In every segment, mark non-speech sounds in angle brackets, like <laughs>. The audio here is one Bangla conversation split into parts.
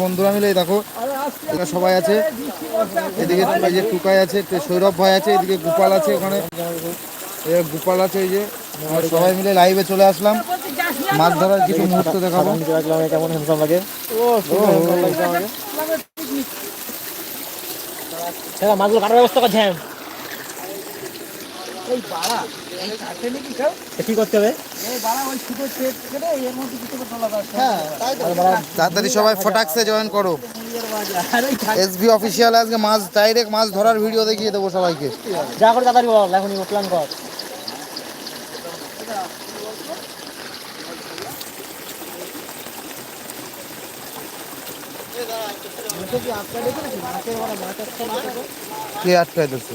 বন্ধুরা মিলে দেখো এখানে সবাই আছে। এদিকে এই যে টুকাই আছে তে সৌরভ ভাই আছে এদিকে গোপাল আছে ওখানে। গোপাল আছে এই যে। সবাই মিলে লাইভে চলে আসলাম। মাছ ধরার কিছু মুহূর্ত দেখাবো। কেমন হ্যান্ডসাম লাগে ও মাছগুলো কাটার ব্যবস্থা করছেন। কি করতে হবে? তাড়াতাড়ি সবাই ফটাকসে জয়েন করো। এসবি অফিসিয়াল আজকে মাছ ডাইরেক্ট মাছ ধরার ভিডিও দেখিয়ে দেবো সবাইকে। যা করে তাড়াতাড়ি বল এখনই প্ল্যান কর। কে আটকায় দিচ্ছে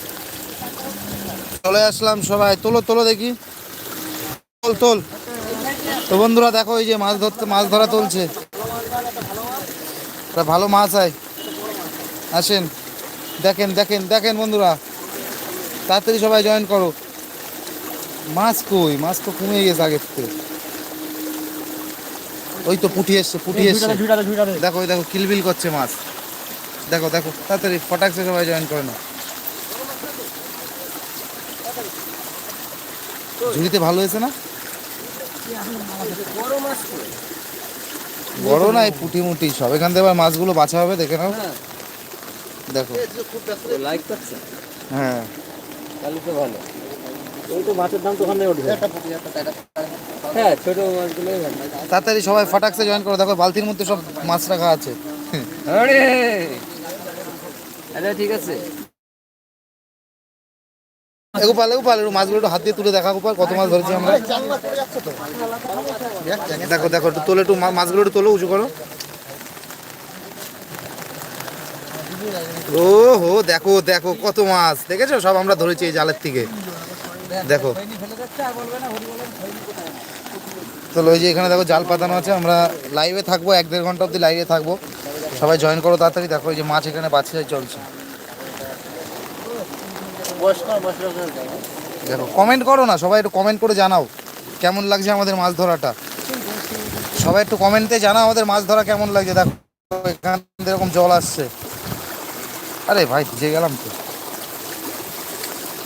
আসলাম সবাই। তোলো তোলো দেখি। তোল তোল। তো বন্ধুরা দেখো এই যে মাছ ধরতে মাছ ধরা তুলছে। ভালো মাছ আয়। আসেন। দেখেন দেখেন দেখেন বন্ধুরা। তাড়াতাড়ি সবাই জয়েন করো। মাছ কই? মাছ তো কমে গেছে আগের থেকে। ওই তো পুটি এসছে পুটি এসছে। দেখো দেখো কিলবিল করছে মাছ। দেখো দেখো তাড়াতাড়ি ফটাকসে সবাই জয়েন করে নাও। ঝুড়িতে ভালো হয়েছে না? বড় না এই পুঁটি মুটি সব। এখান থেকে এবার মাছগুলো বাছা হবে দেখে নাও। দেখো। লাইক করছে হ্যাঁ। তাহলে তো ভালো। ওই তো মাছের দাম তো ওখানে উঠবে। হ্যাঁ ছোট মাছগুলোই তাড়াতাড়ি সবাই ফটাকসে জয়েন করো। দেখো বালতির মধ্যে সব মাছ রাখা আছে। আরে! আরে ঠিক আছে। এগুপাল এগুপাল একটু মাছগুলো একটু হাত দিয়ে তুলে দেখা গোপাল কত মাছ ধরেছি আমরা। দেখো দেখো, একটু তোলে, একটু মাছগুলো একটু তোলো, উঁচু করো। ও হো দেখো দেখো, কত মাছ। দেখেছ? সব আমরা ধরেছি এই জালের থেকে। দেখো। চলো ওই যে এখানে দেখো জাল পাতানো আছে, আমরা লাইভে থাকব, এক দেড় ঘণ্টা অবধি লাইভে থাকব। সবাই জয়েন করো তাড়াতাড়ি। দেখো এই যে মাছ এখানে বাছিয়ে চলছে। দেখো কমেন্ট করো না সবাই একটু কমেন্ট করে জানাও কেমন লাগছে আমাদের মাছ ধরাটা। সবাই একটু কমেন্টে জানাও আমাদের মাছ ধরা কেমন লাগছে। দেখো এখান এরকম জল আসছে। আরে ভাই ভিজে গেলাম তো।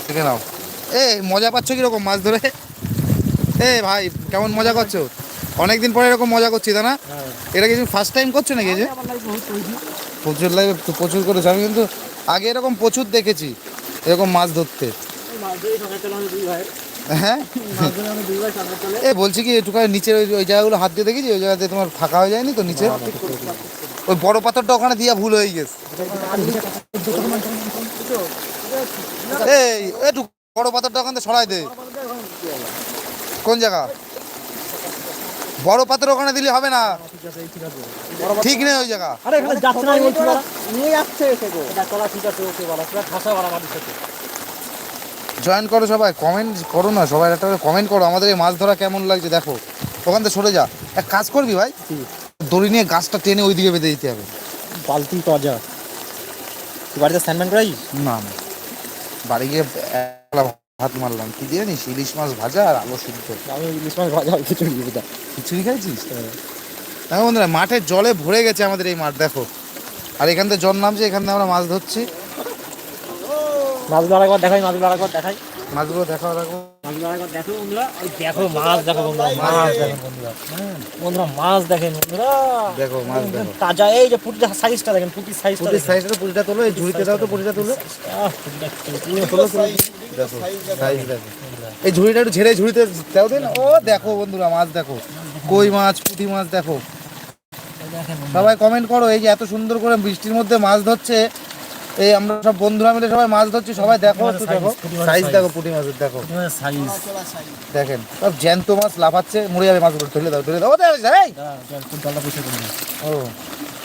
দেখে নাও। এ মজা পাচ্ছ কীরকম মাছ ধরে? এ ভাই কেমন মজা করছ? অনেকদিন পরে এরকম মজা করছি তাই না? এটা কিছু ফার্স্ট টাইম করছ নাকি এই যে? প্রচুর লাইভে প্রচুর করেছ আমি কিন্তু আগে এরকম প্রচুর দেখেছি। এরকম মাছ ধরতে। হ্যাঁ? এ, বলছি কি, একটু নিচের ওই ওই জায়গাগুলো হাত দিয়ে দেখেছি ওই জায়গাতে তোমার ফাঁকা হয়ে যায়নি তো নিচে? ওই বড় পাথরটা ওখানে দিয়া ভুল হয়ে গেছে। এই একটু বড় পাথরটা ওখান সরাই দে। কোন জায়গা? বড় পাথর ওখানে দিলে হবে না। ঠিক নেই ওই জায়গা। আরে এখানে যাচ্ছে না বলছি নিয়ে যাচ্ছে এসে এটা চলা ঠিক আছে ওকে বলা সেটা ঠাসা বাড়া মাটির সাথে। জয়েন করো সবাই কমেন্ট করো না সবাই একটা কমেন্ট করো আমাদের এই মাছ ধরা কেমন লাগছে দেখো। ওখান থেকে সরে যা। এক কাজ করবি ভাই দড়ি নিয়ে গাছটা টেনে ওইদিকে বেঁধে দিতে হবে। বালতি পাওয়া যায় তুই বাড়িতে স্যান্ডম্যান করাই না বাড়ি গিয়ে ভাত মারলাম। কি দিয়ে জানিস? ইলিশ মাছ ভাজা আর আলু সিদ্ধ। আমি ইলিশ মাছ ভাজা কিছু নিয়ে খিচুড়ি খাইছিস? দেখো বন্ধুরা মাঠের জলে ভরে গেছে আমাদের এই মাঠ দেখো। আর এখান থেকে জল নামছে এখান থেকে আমরা মাছ ধরছি। মাছগুলো আরেকবার দেখাই মাছগুলো আরেকবার দেখাই। মাছগুলো দেখা দেখো। মাছগুলো আরেকবার দেখো বন্ধুরা। ওই দেখো মাছ দেখো বন্ধুরা মাছ দেখেন বন্ধুরা। বন্ধুরা মাছ দেখেন বন্ধুরা। দেখো মাছ দেখো। তাজা এই যে পুটির সাইজটা দেখেন পুটির সাইজটা পুটির সাইজটা পুটিটা তোলো এই ঝুড়িতে দাও তো পুটিটা তুলো। তোলো তোলো। দেখো সাইজ দেখো। এই ঝুড়িটা একটু ঝেড়ে ঝুড়িতে দাও দিন ও দেখো বন্ধুরা মাছ দেখো। কই মাছ পুঁটি মাছ দেখো। সবাই কমেন্ট করো এই যে এত সুন্দর করে বৃষ্টির মধ্যে মাছ ধরছে। এই আমরা সব বন্ধুরা মিলে সবাই মাছ ধরছি সবাই দেখো একটু দেখো। সাইজ দেখো পুঁটি মাছের দেখো। সাইজ দেখেন সব জ্যান্ত মাছ লাফাচ্ছে মরে যাবে মাছগুলো। ঠেলে দাও ঠেলে দাও। ও দেখো এই! ও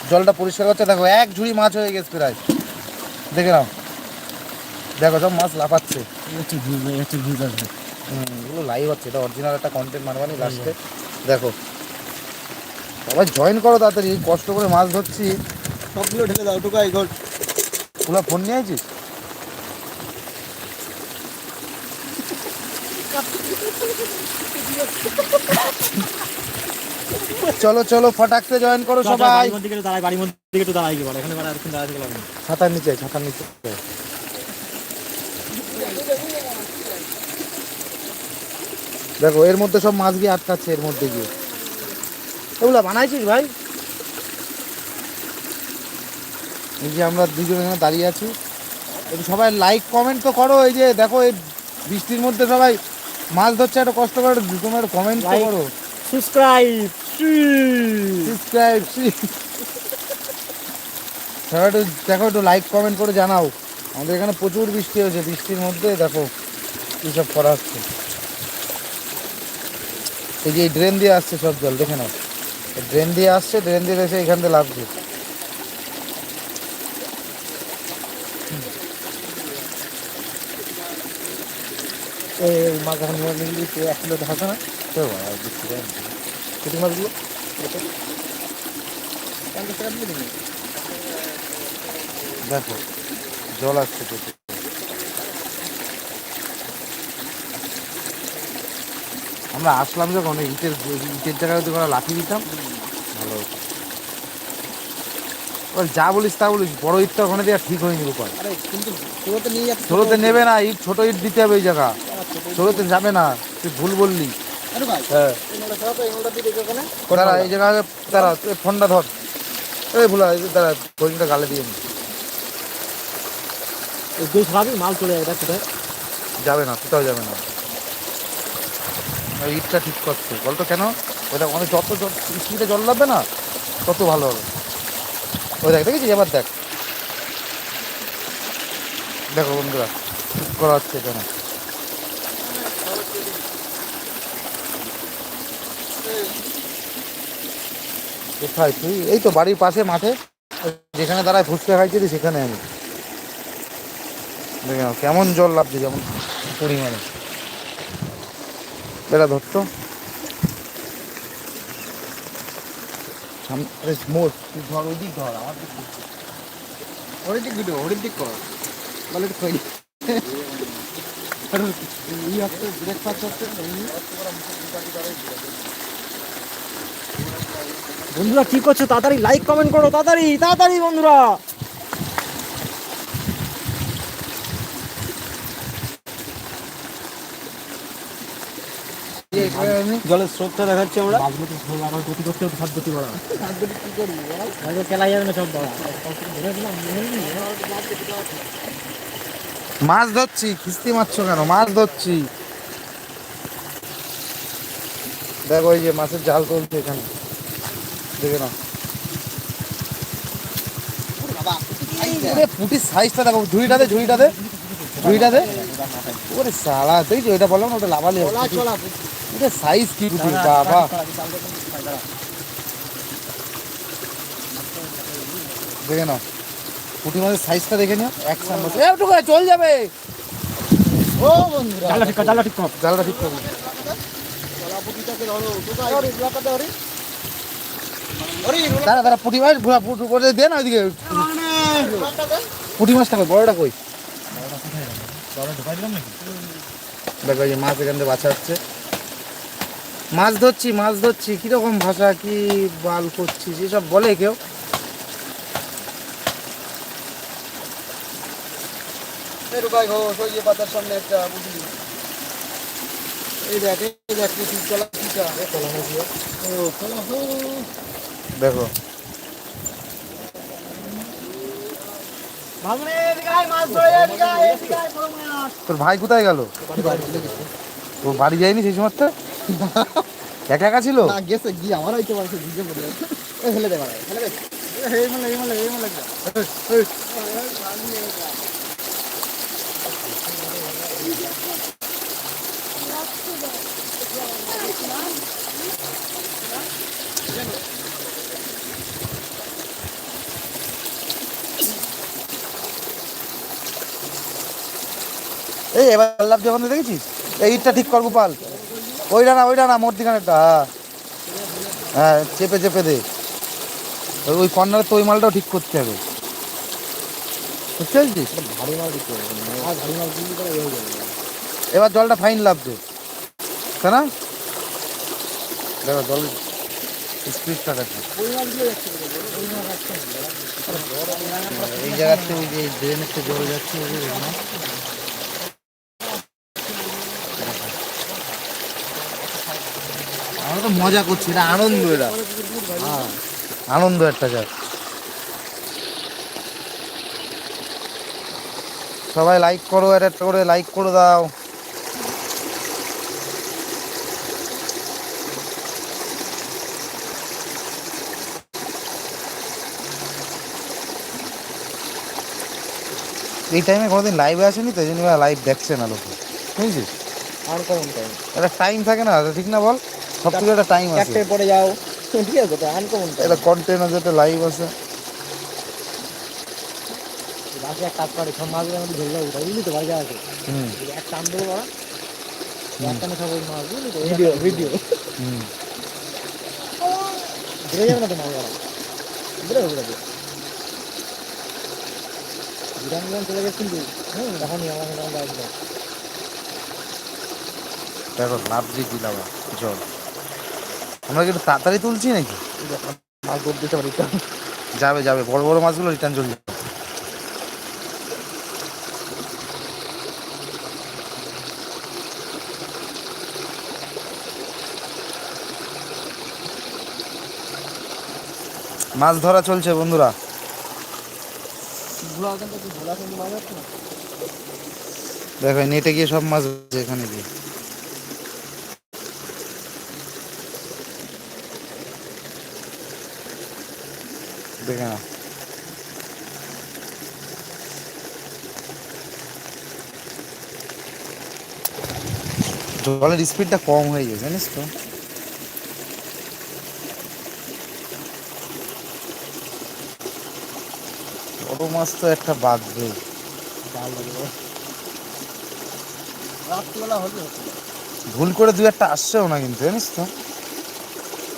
জলটা পরিষ্কার করছে দেখো এক ঝুড়ি মাছ হয়ে গেছে প্রায়। দেখে নাও। দেখো সব মাছ লাফাচ্ছে। হচ্ছে ভিউ হচ্ছে ভিউ আসবে এগুলো লাইভ হচ্ছে এটা অরিজিনাল একটা কন্টেন্ট মানবানি লাস্টে দেখো। সবাই জয়েন করো তাড়াতাড়ি কষ্ট করে মাছ ধরছি। সবগুলো ঢেলে দাও টুকাই গোল পুরা ফোন নিয়ে আছিস চলো চলো ফটাকতে জয়েন করো সবাই বাড়ির মধ্যে একটু দাঁড়াই বাড়ির মধ্যে একটু দাঁড়াই এখানে মানে ছাতার নিচে ছাতার নিচে। দেখো এর মধ্যে সব মাছ গিয়ে আটকাচ্ছে এর মধ্যে গিয়ে। এগুলো বানাইছিস ভাই? এই যে আমরা দুজন এখানে দাঁড়িয়ে আছি। সবাই লাইক কমেন্ট তো করো এই যে দেখো এই বৃষ্টির মধ্যে সবাই মাছ ধরছে একটা কষ্ট করে তোমরা কমেন্ট তো. করো। সাবস্ক্রাইব সাবস্ক্রাইব সবাই একটু দেখো একটু লাইক কমেন্ট করে জানাও। আমাদের এখানে প্রচুর বৃষ্টি হয়েছে বৃষ্টির মধ্যে দেখো কী সব করা হচ্ছে। এই যে ড্রেন দিয়ে আসছে সব জল, দেখে নাও। ড্রেন দিয়ে আসছে ড্রেন দিয়ে এসে এখান দিয়ে লাভছে এই না। মাছগুলো দেখো, জল আসছে আমরা আসলাম যখন ইটের ইটের জায়গায় যদি লাঠি দিতাম। ভালো হতো। যা বলিস তা বলিস বড় ইটটা ওখানে দেওয়া ঠিক হয়নি গোপাল। আরে কিন্তু তোরা তো নিয়ে যাচ্ছিস। ছোটোতে নেবে না ইট ছোট ইট দিতে হবে ওই জায়গা। ছোটোতে যাবে না তুই ভুল বললি। হ্যাঁ। এই ওখানে। তারা এই জায়গায় তারা তুই ফোনটা ধর। এই ভুলা তারা হরিণটা গালে দিয়ে নি। এই মাল চলে যায় এটা কোথায়। যাবে না কোথাও যাবে না। ইটটা ঠিক করছে। বলতো কেন? ওইটা মানে যত স্পিডে জল লাগবে না, তত ভালো হবে। ওই দেখ, দেখেছিস? এবার দেখ। দেখো বন্ধুরা, ঠিক করা হচ্ছে এখানে। কোথায় তুই। এই তো বাড়ির পাশে মাঠে, যেখানে দাঁড়ায় ফুচকা খাইছিলি সেখানে আমি দেখে কেমন জল লাগছে, যেমন পরিমাণে। বেড়া ধরতো। সামনে আরে তুই ধর ওই ধর আমার দিক ধর। দিক ভিডিও ওরের দিক কর বলে একটু খই এই হচ্ছে ব্রেকফাস্ট হচ্ছে বন্ধুরা কি করছ তাড়াতাড়ি লাইক কমেন্ট করো তাড়াতাড়ি তাড়াতাড়ি বন্ধুরা। জলের স্রোতটা দেখাচ্ছি আমরা। গতি করতে সাত গতি করা খেলা যাবে না সব মাছ ধরছি কিস্তি মারছো কেন? মাছ ধরছি। দেখো ওই যে মাছের জাল তুলছে এখানে। দেখে নাও। ওরে পুটির সাইজটা দেখো ঝুড়িটাতে ঝুড়িটাতে। ঝুড়িটাতে? ওরে সালা দেখছি? ওইটা বললাম না ওটা লাভালি সাইজ কি বাবা। দেখে নাও। পুঁটি মাছের সাইজটা দেখে নিও। এক সামনে একটু চল যাবে। ও বন্ধুরা। জালটা ঠিক কর জালটা ঠিক কর। জালটা ঠিক করব দাঁড়া দাঁড়া পুঁটি মাছ ঘোরা পুটু করে দে না ওইদিকে। পুঁটি মাছটা কই? বড়টা কই? দেখো এই মাছ এখান থেকে বাছা হচ্ছে মাছ ধরছি মাছ ধরছি কীরকম ভাষা কি বাল করছিস এসব বলে কেউ? সামনে একটা বুঝলি এই দেখ তোর ভাই কোথায় গেল? ও বাড়ি যায়নি সেই সময় <laughs> একা একা ছিল? না গেছে গিয়ে আমার পারছে ভিজে পড়ে হেলে দে ভাই হেলে দে। হেই মলে হেই মলে হেই মলে এই এবার লাভ যখন দেখেছিস? এই ইটটা ঠিক কর গোপাল। ওইটা না ওইটা না মূর্তিখানেরটা হ্যাঁ। হ্যাঁ চেপে চেপে দে। ওই- কর্নারে তো ওই মালটাও ঠিক করতে হবে। বুঝতে পেরেছিস? এবার জলটা ফাইন লাভছে তাই না দেখো জল স্পিডটা দেখো। এই জায়গাতে ওই যে ড্রেনের তো জল যাচ্ছে যে এখানে। আমরা তো মজা করছি এটা আনন্দ এটা। হ্যাঁ। আনন্দ একটা যা সবাই লাইক করো আর একটা করে লাইক করে দাও। এই টাইমে কোনোদিন লাইভে আসেনি তো? এই জন্য লাইভ দেখছে না লোকে। বুঝছিস? আর কেমন টাইম একটা টাইম থাকে না ঠিক না বল? সব কিছু একটা টাইম আছে। চারটে পরে যাও। ঠিক আছে তো? আনকমন একটা কন্টেন্ট আছে একটা লাইভ আছে। রাতে এক কাজ করে সব মাছগুলো আমাদের ধরে যাব বুঝলি তো? বাজার আছে। এক টান দেবো করা এক সব ওই মাছ বুঝলি তো? ভিডিও ভিডিও ধরে যাবে না তো মাছ করা বুঝলে বুঝলে বিরাম বিরাম চলে গেছে কিন্তু হুম তখনই আমার সঙ্গে আমার দেখো লাভ দিয়ে দিলাম জল। আমরা কি তাড়াতাড়ি তুলছি নাকি? মাছ দৌড় দিতে পারি যাবে যাবে বড় বড় মাছগুলো রিটার্ন চলে যাবে। মাছ ধরা চলছে বন্ধুরা। দেখো নেটে গিয়ে সব মাছ আছে এখানে গিয়ে। দেখে না জলের স্পিডটা কম হয়ে গেছে জানিস তো? বড় মাছ তো একটা বাঁধবে জাল রাত্রিবেলা হলে ভুল করে দু একটা আসছেও না কিন্তু জানিস তো?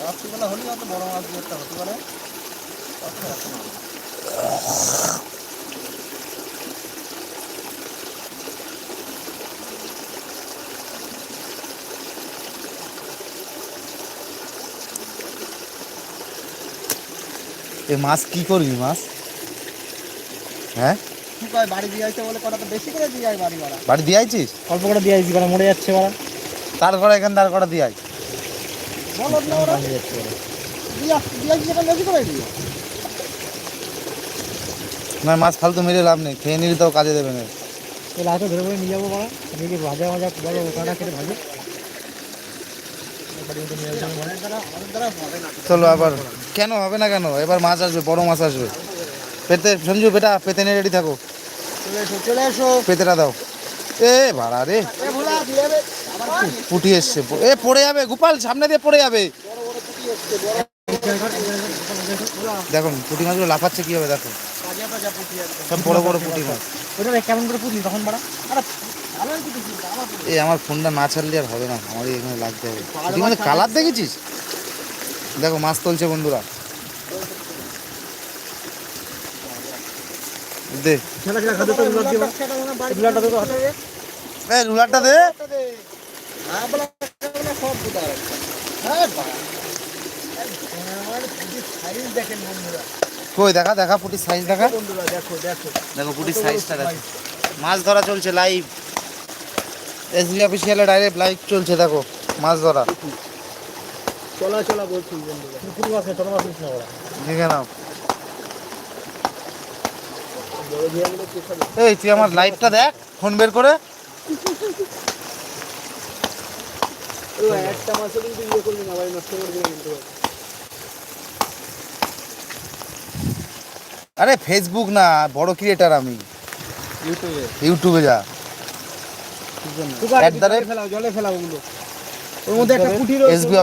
রাত্রিবেলা হলে বড় মাছ দু একটা হতে পারে। এই মাছ কি করবি মাছ? হ্যাঁ? কি কয় বাড়ি দিয়ে আসতে বলে কটা তো বেশি করে দিয়ে যায় বাড়ি ভাড়া। বাড়ি দিয়ে আইছিস? অল্প করে দিয়ে আসছি কটা মরে যাচ্ছে ওরা তার করা এখান তার করা দিয়ে আই বলো না ওরা দিয়ে দিয়ে আসছি দিয়ে আসছি সেটা বেশি করে দিয়ে না মাছ ফালতু মেরে লাভ নেই খেয়ে নিলে তো কাজে দেবে না। তো রাতে ধরে নিয়ে যাব ওরা নিয়ে গিয়ে ভাজা ভাজা ভাজা ওখানটা কেটে ভাজে। চলো আবার কেন হবে না কেন? এবার মাছ আসবে বড় মাছ আসবে। পেতে সঞ্জু বেটা পেতে নিয়ে রেডি থাকো। চলে এসো পেতেটা দাও। এ ভাড়া রে। পুটি এসছে। এ পড়ে যাবে গোপাল সামনে দিয়ে পড়ে যাবে। দেখুন, পুটি মাছগুলো লাফাচ্ছে কি হবে দেখো। সব বড় বড় পুটি মাছ। ওটা কেমন করে তখন পুঁটি আমার এই আমার ফোনটা না ছাড়লে আর হবে না আমার এখানে লাগতে হবে। পুঁটি মাছের কালার দেখেছিস? দেখো, মাছ তুলছে বন্ধুরা। দে। রুলারটা দে। হ্যাঁ বলা সব পুঁতা হ্যাঁ বাড়া আমার পুঁটি সাইজ দেখেন বন্ধুরা কই দেখা দেখা পুটির সাইজ দেখা বন্ধুরা দেখো দেখো দেখো পুটির সাইজটা দেখো মাছ ধরা চলছে লাইভ এসবি অফিসিয়ালে ডাইরেক্ট লাইভ চলছে দেখো মাছ ধরা চলা চলা বলছি বন্ধুরা পুকুর মাছ ছোট মাছ না ওরা দেখে নাও এই তুই আমার লাইভটা দেখ ফোন বের করে একটা মাছও কিন্তু ইয়ে না ভাই নষ্ট কিন্তু আরে ফেসবুক না বড় ক্রিয়েটার আমি। ইউটিউবে ইউটিউবে যা। ফেলাও জলে ফেলাও ওগুলো। ওর মধ্যে একটা কুটি এসবি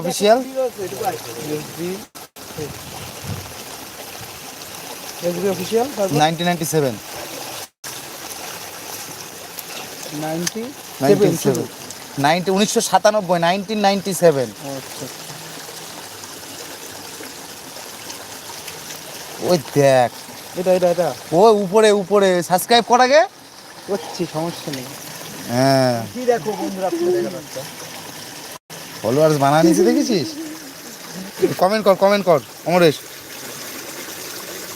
আচ্ছা। ওই দেখ এটা এটা এটা। ও উপরে উপরে। সাবস্ক্রাইব কর আগে। করছি সমস্যা নেই। হ্যাঁ। কি দেখো বন্ধুরা ফলোয়ার্স বানা নিয়েছে দেখেছিস? কমেন্ট কর কমেন্ট কর অমরেশ।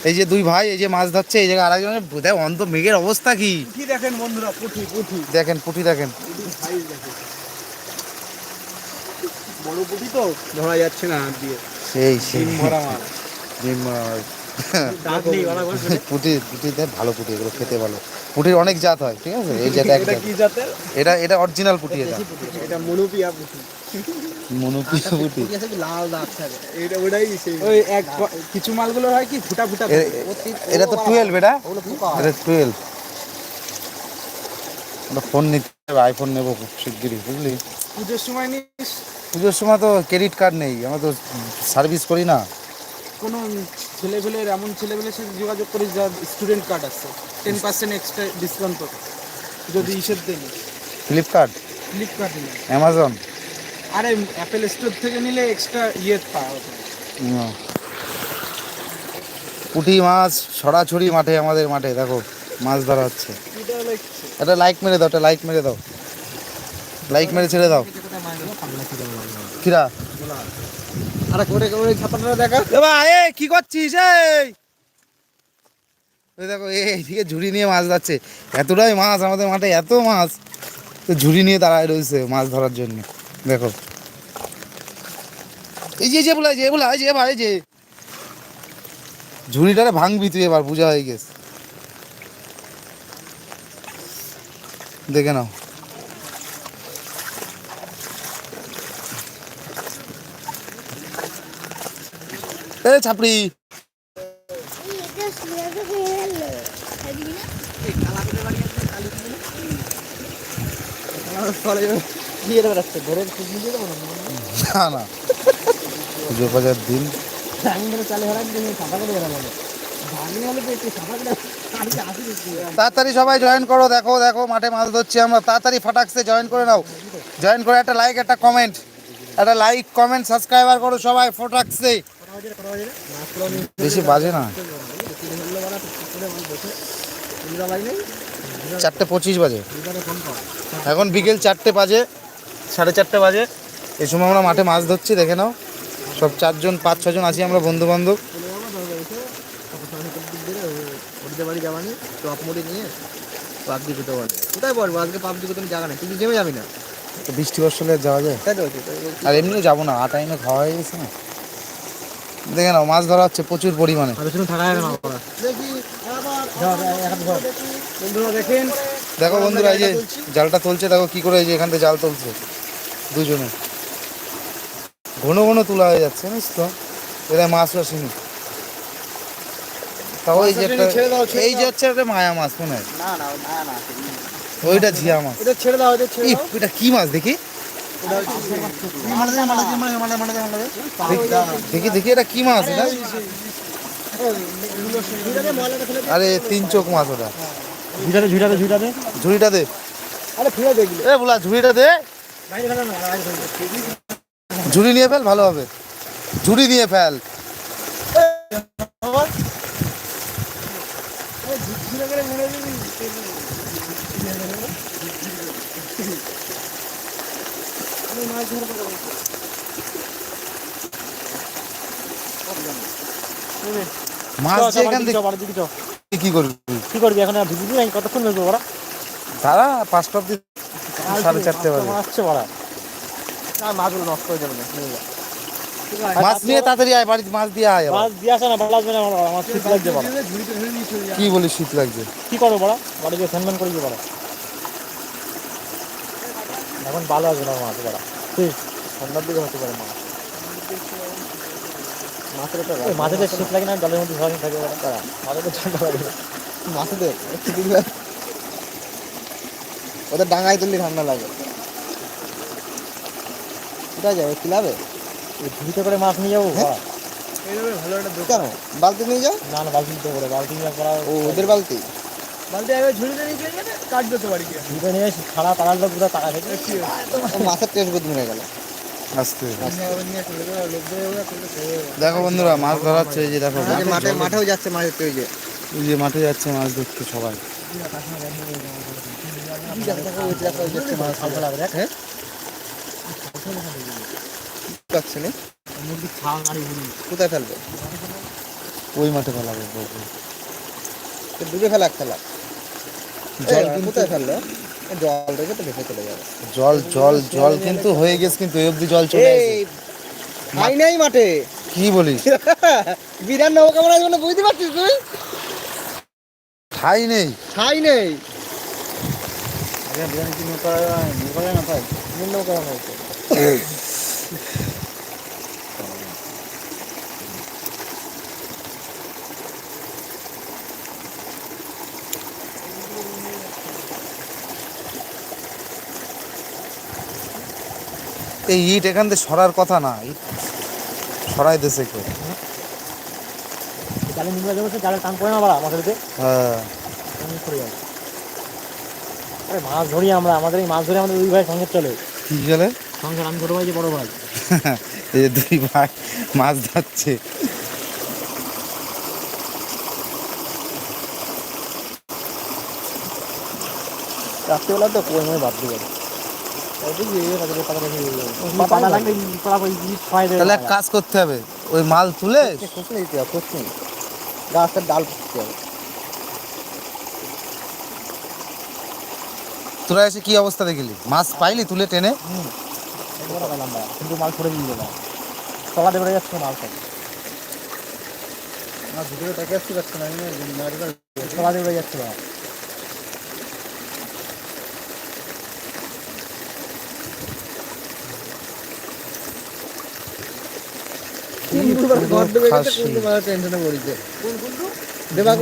এই যে দুই ভাই এই যে মাছ ধরছে এই জায়গায় আরেকজনের দেখ অন্ত মেঘের অবস্থা কি। দেখেন বন্ধুরা পুঁটি পুঁটি দেখেন পুঁটি দেখেন। বড় পুঁটি তো ধরা যাচ্ছে না হাত দিয়ে। সেই সেই। ডিম ভরা মাছ। ডিম মাছ। পুঁটি পুঁটি দেখ ভালো পুঁটি এগুলো খেতে ভালো। পুঁটির অনেক জাত হয় ঠিক আছে? এই যেটা এক এটা এটা এটা অরিজিনাল পুঁটি এটা। এটা মনুপিয়া পুঁটি। মনুপিয়া পুঁটি। লাল দাগ থাকে। এটা ওটাই ওই এক কিছু মালগুলো হয় কি? ফুটা ফুটা এটা তো টুয়েলভ এটা? এটা টুয়েলভ একটা ফোন নিতে হবে আইফোন নেব খুব শিগগিরই বুঝলি? পুজোর সময় নিস? পুজোর সময় তো ক্রেডিট কার্ড নেই আমরা তো সার্ভিস করি না। কোনো ছেলেপেলের এমন ছেলেপেলের সাথে যোগাযোগ করিস যার স্টুডেন্ট কার্ড আছে। টেন পার্সেন্ট এক্সট্রা ডিসকাউন্ট পাবে যদি ইসের দিনে ফ্লিপকার্ট ফ্লিপকার্টে অ্যামাজন আরে অ্যাপেল স্টোর থেকে নিলে এক্সট্রা ইয়ে পাওয়া যায়। পুঁটি মাছ ছড়াছড়ি মাঠে আমাদের মাঠে দেখো মাছ ধরা হচ্ছে। এটা একটা লাইক মেরে দাও একটা লাইক মেরে দাও। লাইক মেরে ছেড়ে দাও। কিরা কি করছিস, এই? দেখো এই এইদিকে ঝুড়ি নিয়ে মাছ যাচ্ছে এতটাই মাছ আমাদের মাঠে, এত মাছ। তো ঝুড়ি নিয়ে দাঁড়ায় রয়েছে মাছ ধরার জন্য। দেখো। এই যে বলা যে বলা যে ভাই যে। ঝুড়িটারে ভাঙবি তুই এবার পূজা হয়ে গেছে। দেখে নাও এ ছাপড়ি এটা শুয়াকে খেয়ে গেল খাবি না ফলে দিয়ে বেড়াচ্ছে ধরে খুঁজে দিয়ে দেবো না না না পুজো পাজার দিন আমি ধরে চালে হারাই দিয়ে সাফা করে বেড়াবো ভাগনি হলে আসি দেখছি তাড়াতাড়ি সবাই জয়েন করো, দেখো দেখো, মাঠে মাছ ধরছি আমরা। তাড়াতাড়ি ফাটাকসে জয়েন করে নাও। জয়েন করে একটা লাইক একটা কমেন্ট একটা লাইক কমেন্ট সাবস্ক্রাইবার করো সবাই ফটাকসে। বেশি বাজে না। চারটে পঁচিশ বাজে। এখন বিকেল চারটে বাজে সাড়ে চারটে বাজে। এই সময় আমরা মাঠে মাছ ধরছি দেখে নাও। সব চারজন পাঁচ ছজন আছি আমরা বন্ধু বান্ধব ওদের বাড়ি যাবানি টপ মোড়ে নিয়ে পাবজি কোথায় আজকে পাবজি কোথাও জায়গা নেই তুই কি জেমে যাবি না বৃষ্টি বর্ষলে যাওয়া যায় আর এমনিও যাব না আ টাইমে খাওয়া হয়ে গেছে না। দেখে নাও মাছ ধরা হচ্ছে প্রচুর পরিমাণে। দেখি বন্ধুরা দেখেন। দেখো বন্ধুরা এই যে জালটা তুলছে দেখো কি করে এই যে এখান থেকে জাল তুলছে দুজনে। ঘন ঘন তোলা হয়ে যাচ্ছে জানিস তো? এরা মাছ আসেনি। তাও এই যে একটা ছেড়ে দাও, এই যে হচ্ছে একটা মায়া মাছ মনে হয়। না না না না ওইটা ঝিয়া মাছ। এটা ছেড়ে দাও। এটা কি মাছ দেখি? দেখি দেখি এটা কি মাছ এটা? আরে তিন চোখ মাছ ওটা। ঝুড়াতে ঝুড়াতে ঝুড়াতে ঝুড়িটা দে আরে ফিরে দেখলি এ বলা ঝুড়িটা দে। ঝুড়ি নিয়ে ফেল ভালো হবে। ঝুড়ি নিয়ে ফেল। মাছ যে এখান থেকে কি করবি? কি করবি? এখন আর ঢুকবি নাই কতক্ষণ লাগবে ওরা তারা পাঁচটা অব্দি সাড়ে চারটে বাজে। আসছে ওরা না মাছগুলো নষ্ট হয়ে যাবে না নিয়ে আছে। মাছ নিয়ে তাড়াতাড়ি আয় বাড়িতে মাছ দিয়ে আয় মাছ দিয়ে আসে না ভালো লাগবে না আমার শীত লাগছে বড় কি বলিস শীত লাগছে? কি করব বড় বাড়ি গিয়ে ফ্যান ফ্যান করে বড় এখন ভালো আসবে না মাছ বড় ঠান্ডার দিকে হতে পারে মাছ। মাছের মাছেদের শীত লাগে না জলের মধ্যে সবাই থাকে তারা। মাছেদের ঠান্ডা লাগে। মাছেদের? ওদের ডাঙায় তুললে ঠান্ডা লাগে। কোথায় যাবে? কিলাবে? ঝুড়িতে করে মাছ নিয়ে যাব হ্যাঁ। কেন? বালতি নিয়ে যাও। না না বালতি নিতে করে বালতি নিয়ে করা ও ওদের বালতি? বালতি একবার ঝুড়িতে নিয়ে চলে যাবে কাটবে তো বাড়ি গিয়ে দুটো নিয়ে ছাড়া পাড়ার লোক পুরো টাকা খেতে মাছের টেস্ট বদলে হয়ে গেল। আস্তে। দেখো বন্ধুরা মাছ ধরা হচ্ছে এই যে দেখো মাঠে মাঠেও যাচ্ছে মাছের তো ওই যে। এই যে মাঠে যাচ্ছে মাছ ধরতে সবাই। হ্যাঁ কোথায় ফেলবে? ওই মাঠে ফেলাবে। তো ডুবে ফেলা খেলা জল জল কিন্তু কোথায় ফেলল জল রেখে তো ভেসে চলে যাবে। জল জল জল কিন্তু হয়ে গেছে কিন্তু এই অব্দি জল চলে আসে ভাই নাই মাঠে। কি বলিস? বিরাট নৌকা মারার জন্য বুঝতে পারছিস তুই? ঠাই নেই। ছাই নেই। বিরিয়ানি কি নৌকা নৌকা না নীল নৌকা <laughs> এই ইট এখান থেকে সরার কথা না ইট সরাই দেশে কেউ। হ্যাঁ। মাছ ধরি আমরা আমাদের এই মাছ ধরে আমাদের দুই ভাই সঙ্গে চলে। কি গেলে সংসার আমি ছোট ভাই যে বড় ভাই। <laughs> এই যে দুই ভাই মাছ ধরছে। রাত্রিবেলা তো কই বাদ দিয়ে তাহলে এক কাজ করতে হবে ওই মাল তুলে দিতে হবে খোঁচলে ডাল পুঁততে হবে তোরা এসে কি অবস্থা দেখলি মাছ পাইলি তুলে টেনে বড় কিন্তু মাল ছড়ে দিয়ে দেবো তলা দেবে যাচ্ছে মাল সব না ভিতরে তাকে আসতে পারছে না তলা দেবে যাচ্ছে বাড়া। ঘর ডুবে গেছে খাসি। কুন্ডু মারা টেনশনে পড়েছে দেবা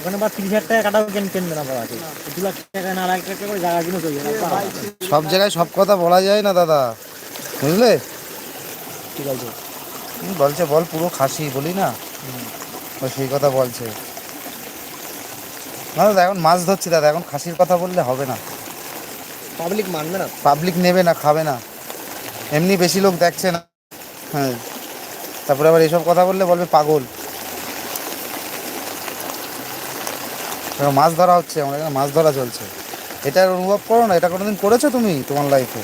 ওখানে বা তিরিশ হাজার টাকা কাটাও কেন কেনবে না বাবা দু লাখ টাকা না লাখ টাকা করে জায়গা কিনে তৈরি সব জায়গায় সব কথা বলা যায় না দাদা। বুঝলে? ঠিক আছে। বলছে বল পুরো খাসি বলি না? ও সেই কথা বলছে। না দাদা এখন মাছ ধরছি দাদা। এখন খাসির কথা বললে হবে না। পাবলিক মানবে না। পাবলিক নেবে না খাবে না। এমনি বেশি লোক দেখছে না। হ্যাঁ। তারপরে আবার এসব কথা বললে বলবে পাগল। মাছ ধরা হচ্ছে আমার এখানে মাছ ধরা চলছে। এটার অনুভব করো না এটা কোনোদিন করেছ তুমি তোমার লাইফে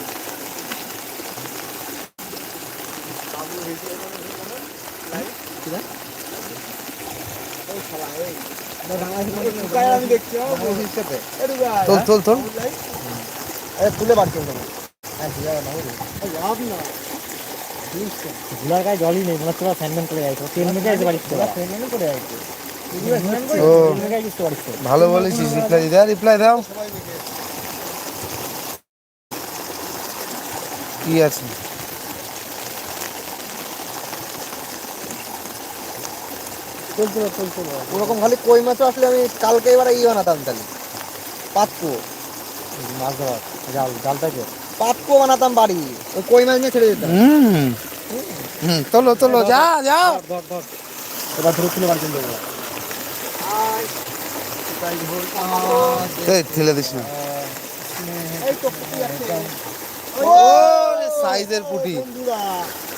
তোল তোল তোল। তুলে বার গায়ে জলই নেই মনে হচ্ছে করে তেল যেতে পারিস করে ভালো বলেছিস রিপ্লাই রিপ্লাই দাও। কি আছে? ওরকম খালি কই মাছ আসলে আমি কালকে এবার ই বানাতাম তাহলে। পাতকো। মাছ ধরার, জাল, জালটাকে। পাতকো বানাতাম বাড়ি। ওই কই মাছ নিয়ে ছেড়ে যেতাম হুম। হুম তোলো তোলো যা যা ধর ধর এবার ধরে তুলে বার কিন্তু এই ঠেলে দিস না। ও সাইজের পুটি।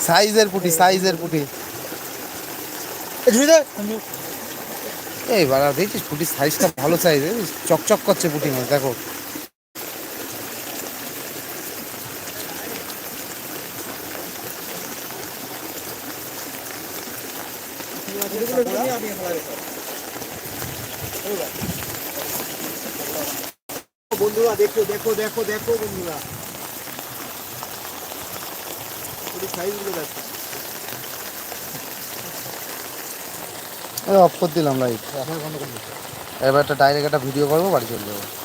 সাইজের পুটি সাইজের পুটি। এই বাড়া দেখছিস পুটির সাইজটা ভালো সাইজ চকচক করছে পুটি মাছ দেখো বন্ধুরা দেখো দেখো দেখো বন্ধুরা। সাইজগুলো দেখো। অফ করে দিলাম লাইট এবার একটা ডাইরেক্ট একটা ভিডিও করব বাড়ি চলে যাব।